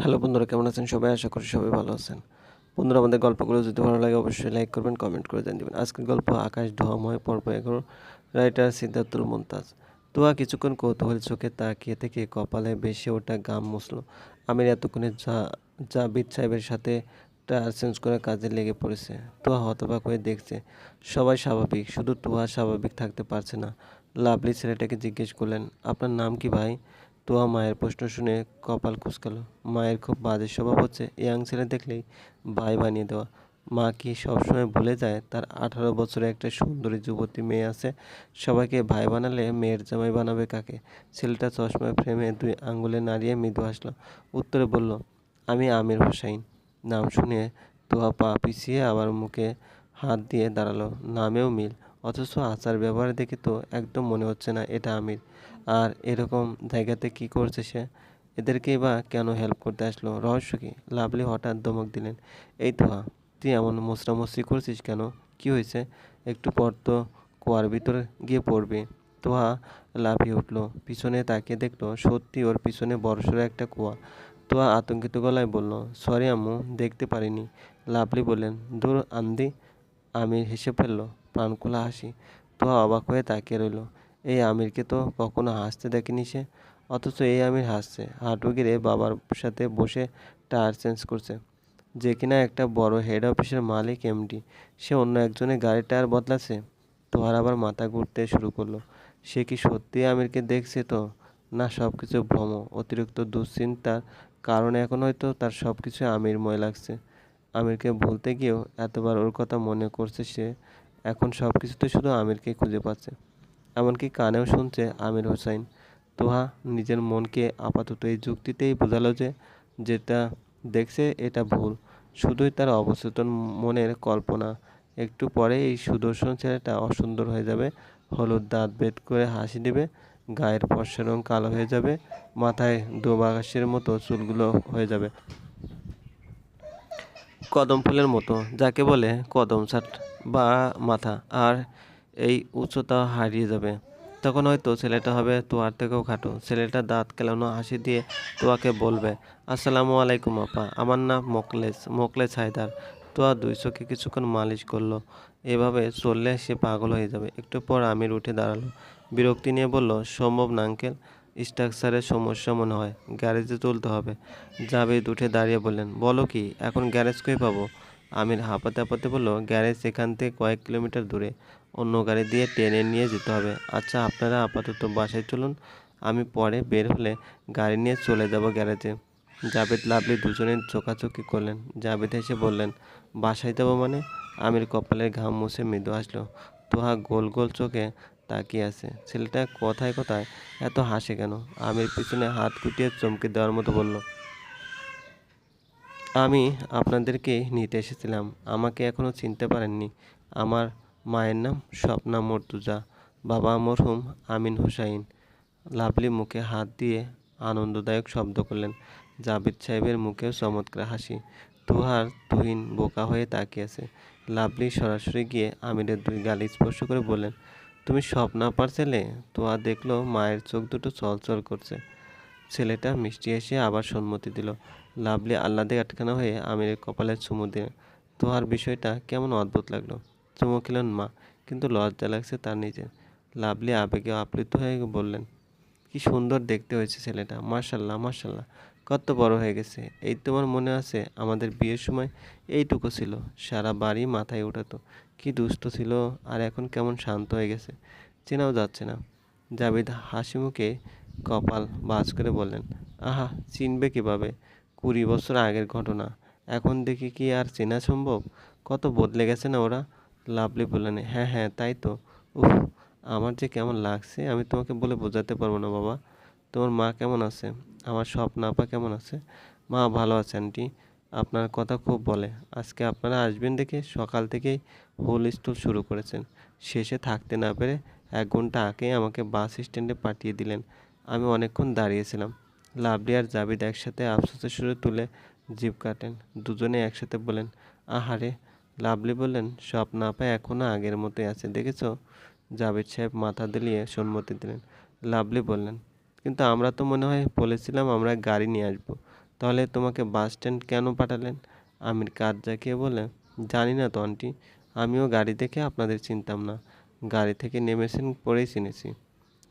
Hello বন্ধুরা, কেমন আছেন সবাই? আশা করি সবাই ভালো আছেন। বন্ধুরা, আমাদের গল্পগুলো যদি ভালো লাগে অবশ্যই লাইক করবেন, কমেন্ট করে জানিয়ে দেবেন। আজকের গল্প আকাশ ধোয়াময় পর্ব এগারো। রাইটার সিদ্ধার্থুল মুমতাজ। তোয়া কিছুক্ষণ কৌতূহল চোখে তাকিয়ে থেকে কপালে বেশি ওটা গাম মুছলো। আমির এতক্ষণে যা জাবিদ সাহেবের সাথে টায়ার চেঞ্জ করে কাজে লেগে পড়েছে। তোয়া হতবাক হয়ে দেখছে, সবাই স্বাভাবিক, শুধু তোয়া স্বাভাবিক থাকতে পারছে না। লাভলি ছেলেটাকে জিজ্ঞেস করলেন, আপনার নাম কি ভাই? তোয়া মায়ের প্রশ্ন শুনে কপাল কুচকালো। মায়ের খুব বাজে স্বভাব হচ্ছে ইয়াং ছেলে দেখলেই ভাই বানিয়ে দেওয়া। মা কি সবসময় ভুলে যায়? তার আঠারো বছরে একটা সুন্দরী যুবতী মেয়ে আছে। সবাইকে ভাই বানালে মেয়ের জামাই বানাবে কাকে? ছেলেটা চশমায় ফ্রেমে দুই আঙ্গুলে নাড়িয়ে মৃদু আসলো উত্তরে বলল, আমি আমির হোসাইন। নাম শুনে তোয়া পা পিছিয়ে আবার মুখে হাত দিয়ে দাঁড়াল। নামেও মিল, অথচ আচার ব্যবহার দেখে তো একদম মনে হচ্ছে না এটা আমির। আর এরকম জায়গাতে কি করছে সে? এদেরকে বা কেন হেল্প করতে আসলো? রহস্য কি? লাভলি হঠাৎ ধমক দিলেন, এই তো তুই এমন মোসরামসরি করছিস কেন? কি হয়েছে? একটু পর তো কুয়ার ভিতরে গিয়ে পড়বি। তোহা লাফিয়ে উঠল, পিছনে তাকিয়ে দেখল সত্যি ওর পিছনে বড়সড় একটা কুয়া। তোয়া আতঙ্কিত গলায় বলল, সরি আম্মু, দেখতে পারিনি। লাভলি বললেন, দূর আন্দি, আমির হেসে ফেলল প্রাণখোলা হাসি। তোয়া অবাক হয়ে তাকিয়ে রইল এই আমিরকে তো কখনো হাসতে দেখেনি সে। অথচ এই আমির হাসছে। হাঁটু গিরে বাবার সাথে বসে টায়ার চেঞ্জ করছে। যে কিনা একটা বড় হেড অফিসের মালিক এমডি সে অন্য একজনের গাড়ির টায়ার বদলাছে তোহার আবার মাথা ঘুরতে শুরু করল। সে কি সত্যি আমিরকে দেখছে তো? না সব কিছু ভ্রম, অতিরিক্ত দুশ্চিন্তার কারণে এখন হয়তো তার সব কিছু আমিরময় লাগছে। আমিরকে ভুলতে গিয়েও এতবার ওর কথা মনে করছে সে, এখন সব কিছুতে শুধু আমিরকে খুঁজে পাচ্ছে। এমনকি কানেও শুনছে আমির হোসাইন তোহা নিজের মনকে আপাতত এই যুক্তিতেই বোঝালো যে, যেটা দেখছে এটা ভুল। শুধুই তার অবচেতন মনের কল্পনা। একটু পরে এই সুদর্শন ছেলেটা অসুন্দর হয়ে যাবে, হলুদ দাঁত বেদ করে হাসি দেবে, গায়ের ফর্সা রং কালো হয়ে যাবে, মাথায় দোবাগাসের মতো চুলগুলো হয়ে যাবে। কদম ফুলের মতো, যাকে বলে কদম ছাট বা মাথা। আর এই উচ্চতা হারিয়ে যাবে। তখন হয়তো ছেলেটা হবে তোয়ার থেকেও খাটো। ছেলেটা দাঁত কেলানো হাসি দিয়ে তোয়াকে বলবে, আসসালামু আলাইকুম আপা, আমার নাম মোকলেস মোকলেস হায়দার। তোয়া দুই চোখে কিছুক্ষণ মালিশ করল। এভাবে চললে সে পাগল হয়ে যাবে। একটু পর আমির উঠে দাঁড়াল। বিরক্তি নিয়ে বলল, সম্ভব না আঙ্কেল, স্ট্রাকচারের সমস্যা মনে হয়, গ্যারেজে তুলতে হবে। জাবেদ উঠে দাঁড়িয়ে বললেন, বলো কি, এখন গ্যারেজ কই পাবো? আমির হাঁপাতে হাঁপাতে বলল, গ্যারেজ এখান থেকে কয়েক কিলোমিটার দূরে। অন্য গাড়ি দিয়ে টেনে নিয়ে যেতে হবে। আচ্ছা আপনারা আপাতত বাসায় চলুন। আমি পরে বের হলে গাড়ি নিয়ে চলে যাব গ্যারেজে। জাবেদ লাভলি দুজনে চোকাচোকি করলেন। জাবেদ এসে বললেন, বাসায় যাব মানে? আমির কপালের ঘাম মুছে মৃদু আসলো তোহা গোল গোল চোখে তাকিয়ে আছে। ছেলেটা কথায় কথায় এত হাসে কেন? আমির পিছনে হাত গুটিয়ে চমকে দেওয়ার মতো বলল, আমি আপনাদেরকে নিতে এসেছিলাম। আমাকে এখনও চিনতে পারেননি। আমার মায়ের নাম স্বপ্না মর্তুজা, বাবা মরহুম আমিন হুসাইন। লাভলি মুখে হাত দিয়ে আনন্দদায়ক শব্দ করলেন, জাবিদ সাহেবের মুখেও চমৎকার হাসি। তুহার তুহিন বোকা হয়ে তাকিয়ে আছে। লাভলি সরাসরি গিয়ে আমিরের দুই গালি স্পর্শ করে বললেন, তুমি স্বপ্না পার ছেলে? তোয়া দেখল মায়ের চোখ দুটো চলচল করছে। ছেলেটা মিষ্টি এসে আবার সম্মতি দিল। লাভলি আহ্লাদে আটকানো হয়ে আমিরের কপালে চুমু দিলেন। তোহার বিষয়টা কেমন অদ্ভুত লাগল। চুমু খেলেন মা, কিন্তু লজ্জা লাগছে তার নিজের। লাভলি আবেগে আপ্লুত হয়ে বললেন, কি সুন্দর দেখতে হয়েছে ছেলেটা মার্শাল্লাহ মার্শাল্লাহ কত বড় হয়ে গেছে। এই তোমার মনে আছে আমাদের বিয়ের সময় এইটুকু ছিল, সারা বাড়ি মাথায় উঠাতো। কি দুষ্ট ছিল, আর এখন কেমন শান্ত হয়ে গেছে, চেনাও যাচ্ছে না। জাবিদ হাসি মুখে কপাল বাজ করে বললেন, আহা, চিনবে কীভাবে? কুড়ি বছর আগের ঘটনা, এখন দেখি কি আর চেনা সম্ভব? কত বদলে গেছে না ওরা? লাভলি বললেন হ্যাঁ হ্যাঁ তাই তো। উফ, আমার যে কেমন লাগছে, আমি তোমাকে বলে বোঝাতে পারব না, বাবা। তোমার মা কেমন আছে? আমার স্বপ্ন আপা কেমন আছে? মা ভালো আছে, আন্টি। আপনার কথা খুব বলে। আজকে আপনারা আসবেন দেখে সকাল থেকেই হোল হুলস্থুল শুরু করেছেন। শেষে থাকতে না পেরে এক ঘণ্টা আগেই আমাকে বাস স্ট্যান্ডে পাঠিয়ে দিলেন। আমি অনেকক্ষণ দাঁড়িয়েছিলাম। লাভলি আর জাবিদ একসাথে আফসোসের সুরে তুলে জিপ কাটেন। দুজনে একসাথে বলেন আহারে লাভলি বললেন স্বপ্ন আপা এখনও আগের মতোই আছে, দেখেছ? জাভেদ সাহেব মাথা দুলিয়ে সম্মতি দিলেন। লাভলি বললেন, কিন্তু আমরা তো মনে হয় বলেছিলাম আমরা গাড়ি নিয়ে আসব। তাহলে তোমাকে বাস স্ট্যান্ড কেন পাঠালেন? আমির কাজ জাকিয়ে বলে জানি না তো আন্টি, আমিও গাড়ি দেখে আপনাদের চিনতাম না। গাড়ি থেকে নেমেছেন পরেই চিনেছি।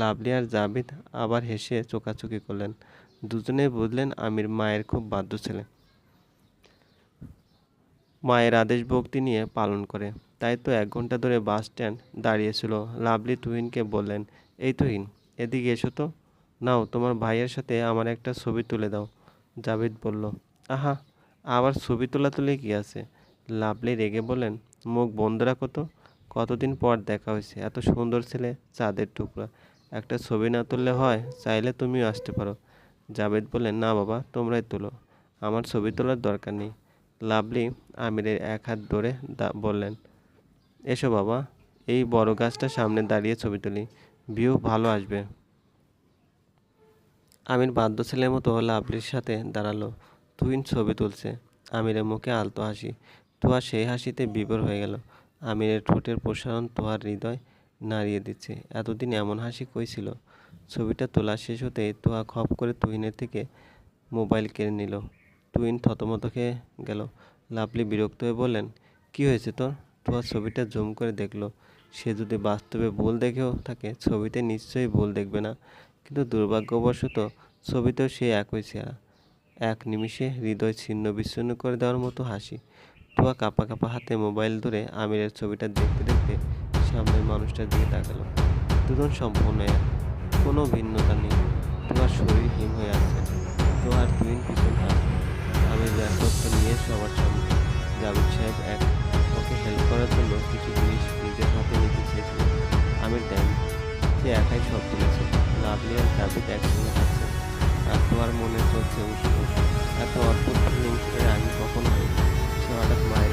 লাভলি আর জাবিদ আবার হেসে চোকাচুকি করলেন। দুজনেই বুঝলেন আমির মায়ের খুব বাধ্য ছেলে। মায়ের আদেশ ভক্তি নিয়ে পালন করে। তাই তো এক ঘণ্টা ধরে বাস স্ট্যান্ড দাঁড়িয়েছিল। লাভলি তুহিনকে বললেন, এই তুহিন, এদিকে এসো তো। নাও, তোমার ভাইয়ের সাথে আমার একটা ছবি তুলে দাও। জাভেদ বলল, আহা, আবার ছবি তোলা তুলে কি আছে? লাভলি রেগে বললেন, মুখ বন্ধ রাখো তো। কতদিন পর দেখা হয়েছে? এত সুন্দর ছেলে, চাঁদের টুকরা। একটা ছবি না তুললে হয়, চাইলে তুমিও আসতে পারো। জাভেদ বললেন, না বাবা, তোমরাই তোলো। আমার ছবি তোলার দরকার নেই। লাভলি আমিরের এক হাত ধরে বললেন, এসো বাবা, এই বড় গাছটা সামনে দাঁড়িয়ে ছবি তুলি, ভিউ ভালো আসবে। আমির বাদ্য ছেলের মতো লাভলির সাথে দাঁড়াল। তুহিন ছবি তুলছে, আমিরের মুখে আলতো হাসি। তোয়া সেই হাসিতে বিভোর হয়ে গেল। আমিরের ঠোঁটের প্রসারণ তোয়ার হৃদয় নাড়িয়ে দিচ্ছে। এতদিন এমন হাসি কই ছিল? ছবিটা তোলা শেষ হতেই তোয়া খপ করে তুহিনের থেকে মোবাইল কেড়ে নিল। তুহিন থতমত খেয়ে গেল। লাভলি বিরক্ত হয়ে বললেন, কি হয়েছে তোর? তোয়া ছবিটা জুম করে দেখল। সে যদি বাস্তবে ভুল দেখেও থাকে, ছবিতে নিশ্চয়ই ভুল দেখবে না। কিন্তু দুর্ভাগ্যবশত ছবিতেও সে একই চেহারা। এক নিমিষে হৃদয় ছিন্ন বিচ্ছিন্ন করে দেওয়ার মতো হাসি। টুয়া কাপা কাপা হাতে মোবাইল ধরে আমিরের ছবিটা দেখতে দেখতে সামনের মানুষটার দিকে তাকালো। দুজন সম্পূর্ণ এক, কোনো ভিন্নতা নেই। তোমার শরীর হিম হয়ে আছে। তোমার টুইন পিছন আমির ব্যাগপত্র নিয়ে সবার সামনে জাভেদ সাহেব এক ওকে হেল্প করার জন্য কিছু জিনিস নিজের হাতে নিতে চেয়েছিল। আমির দেন, সে একাই সব তুলেছে লাভলি আর জাভেদ একসঙ্গে থাকছে আর তোমার মনে চলছে উষ্ণ এত অদ্ভুত ফিলিংস এর আগে কখন হয়নি। সে হঠাৎ মায়ের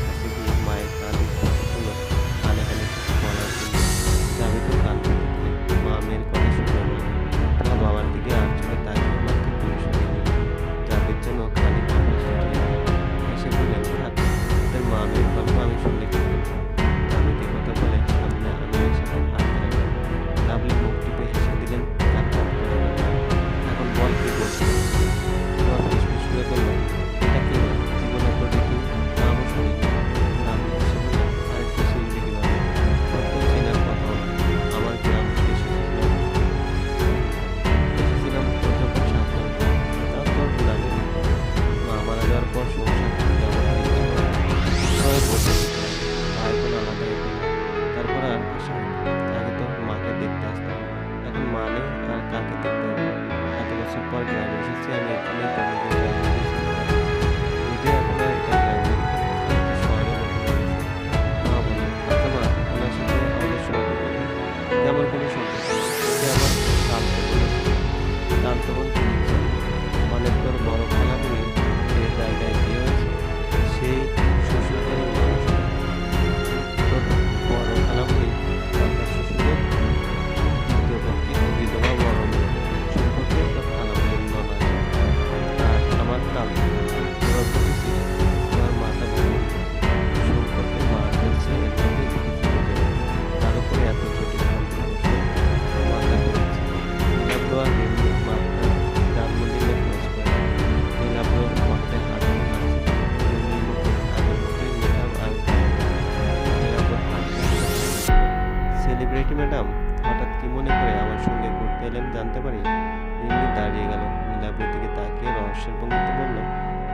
নীলাব্রের দিকে তাকিয়ে রহস্যের ভঙ্গিতে বলল,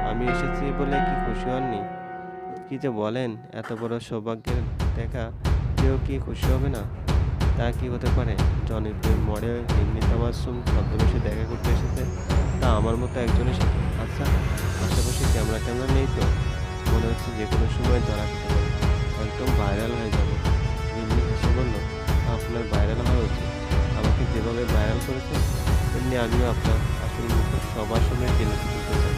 আমি এসেছি বলে কি খুশি হননি? কি যে বলেন, এত বড় সৌভাগ্যের দেখা কেউ কি খুশি হবে না? তা কি হতে পারে? জনপ্রিয় মডেল এমনি তামাসুম ছদ্মবেশে দেখা করতে এসেছে। তা আমার মতো একজনের সাথে আচ্ছা আশেপাশে ক্যামেরা ট্যামেরা নেই তো? মনে হচ্ছে যে কোনো সময় ধরা খেতে পারে। একদম ভাইরাল হয়ে যাবে। এমনি হেসে বলল, আপনার ভাইরাল হওয়া উচিত। আমাকে যেভাবে ভাইরাল করেছে তেমনি আমিও আপনার সবার সামনে টেনে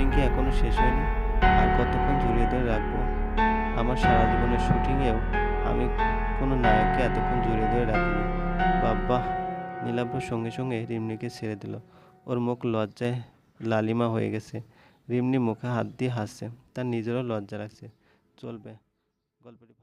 শুটিং কি এখনও শেষ হয়নি? আর কতক্ষণ জড়িয়ে ধরে রাখব? আমার সারা জীবনের শুটিংয়েও আমি কোনো নায়ককে এতক্ষণ জড়িয়ে ধরে রাখিনি। বাবা নীলাভ্য সঙ্গে সঙ্গে রিমনিকে ছেড়ে দিল। ওর মুখ লজ্জায় লালিমা হয়ে গেছে। রিমনি মুখে হাত দিয়ে হাসছে, তার নিজেরও লজ্জা রাখছে চলবে। গল্পটি